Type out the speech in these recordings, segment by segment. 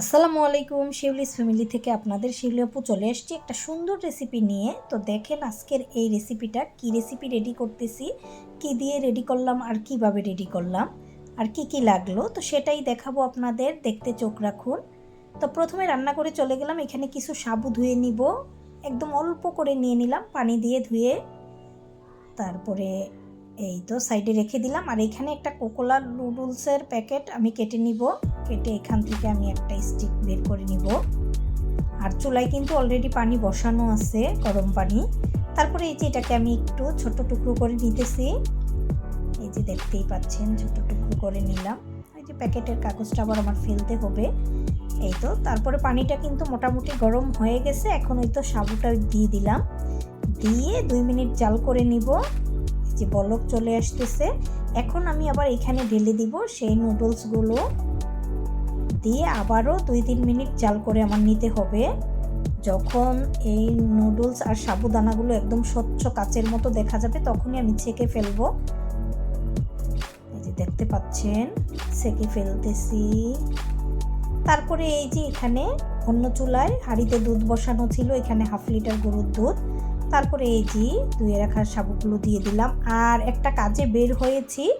আসসালামু আলাইকুম, শিউলিস ফ্যামিলি থেকে আপনাদের শিউলি আপু চলে এসেছি একটা সুন্দর রেসিপি নিয়ে। তো দেখেন আজকের এই রেসিপিটা কি রেসিপি রেডি করতেছি, কি দিয়ে রেডি করলাম আর কীভাবে রেডি করলাম, আর কি কি লাগল, তো সেটাই দেখাবো আপনাদের, দেখতে চোখ রাখুন। তো প্রথমে রান্না করে চলে গেলাম, এখানে কিছু সাবু ধুয়ে নিব, একদম অল্প করে নিয়ে নিলাম, পানি দিয়ে ধুয়ে, তারপরে এই তো সাইডে রেখে দিলাম। আর এখানে একটা কোকোলা নুডলসের প্যাকেট আমি কেটে নিব। কেটে এখান থেকে আমি একটা স্টিক বের করে নিব। আর চুলায় কিন্তু অলরেডি পানি বসানো আছে, গরম পানি। তারপরে এই যে এটাকে আমি একটু ছোট টুকরো করে নিতেছি। এই যে দেখতেই পাচ্ছেন, ছোট টুকরো করে নিলাম। এই যে প্যাকেটের কাগজটা আবার আমার ফেলতে হবে। এই তো, তারপরে পানিটা কিন্তু মোটামুটি গরম হয়ে গেছে। এখন ওই তো সাবুটা দিয়ে দিলাম। দিয়ে দুই মিনিট জাল করে নিব। যে বলক চলে আসতেছে, এখন আমি আবার এখানে ঢেলে দিব সেই নুডলসগুলো দিয়ে আবারও দুই তিন মিনিট জাল করে আমার নিতে হবে। যখন এই নুডলস আর সাবুদানাগুলো একদম স্বচ্ছ কাচের মতো দেখা যাবে, তখনই আমি ছেঁকে ফেলব। এই যে দেখতে পাচ্ছেন, ছেঁকে ফেলতেছি। তারপরে এই যে এখানে অন্য চুলায় হাঁড়িতে দুধ বসানো ছিল, এখানে হাফ লিটার গরুর দুধ। তারপরে এই যে ধুয়ে রাখার সাবুগুলো দিয়ে দিলাম। আর একটা কাজে বের হয়েছি।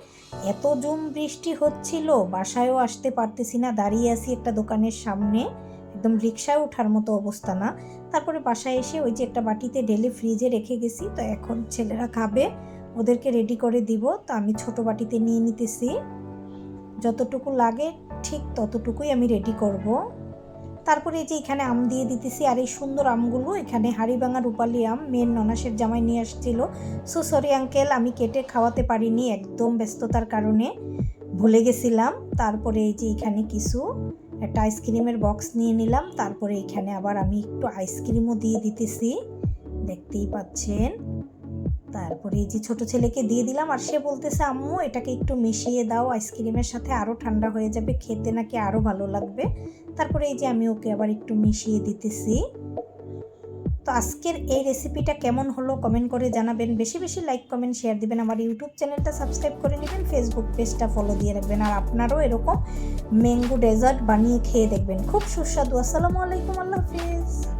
এত জুম বৃষ্টি হচ্ছিল, বাসায়ও আসতে পারতেছি না, দাঁড়িয়ে আছি একটা দোকানের সামনে। একদম রিক্সায় ওঠার মতো অবস্থা না। তারপরে বাসায় এসে ওই যে একটা বাটিতে ডেলে ফ্রিজে রেখে গেছি, তো এখন ছেলেরা খাবে, ওদেরকে রেডি করে দিব। তো আমি ছোট বাটিতে নিয়ে নিতেছি। যতটুকু লাগে ঠিক ততটুকুই আমি রেডি করব। তারপরে এই যে এখানে আম দিয়ে দিতেছি, আর এই সুন্দর আমগুলো এখানে হাড়িভাঙা রূপালি আম মেয়ের ননাসের জামাই নিয়ে আসছিল। সো সরি আঙ্কেল আমি কেটে খাওয়াতে পারিনি একদম ব্যস্ততার কারণে, ভুলে গেছিলাম। তারপরে এই যে এখানে কিছু একটা আইসক্রিমের বক্স নিয়ে নিলাম, তারপরে এখানে আবার আমি একটু আইসক্রিমও দিয়ে দিতেছি। দেখতেই পাচ্ছেন। তারপরে এই যে ছোট ছেলেকে দিয়ে দিলাম আর সে বলতেছে, আম্মু, এটাকে একটু মিশিয়ে দাও, আইসক্রিমের সাথে আরও ঠান্ডা হয়ে যাবে, খেতে নাকি আরও ভালো লাগবে। তারপরে এই যে আমি ওকে আবার একটু মিশিয়ে দিতেছি। তো আজকের এই রেসিপিটা কেমন হলো কমেন্ট করে জানাবেন। বেশি বেশি লাইক, কমেন্ট, শেয়ার দিবেন আমার ইউটিউব চ্যানেলটা, সাবস্ক্রাইব করে নেবেন, ফেসবুক পেজটা ফলো দিয়ে রাখবেন। আর আপনারও এরকম ম্যাঙ্গো ডেজার্ট বানিয়ে খেয়ে দেখবেন। খুব সুস্বাদু। আসসালামু আলাইকুম, আল্লাহ হাফিজ।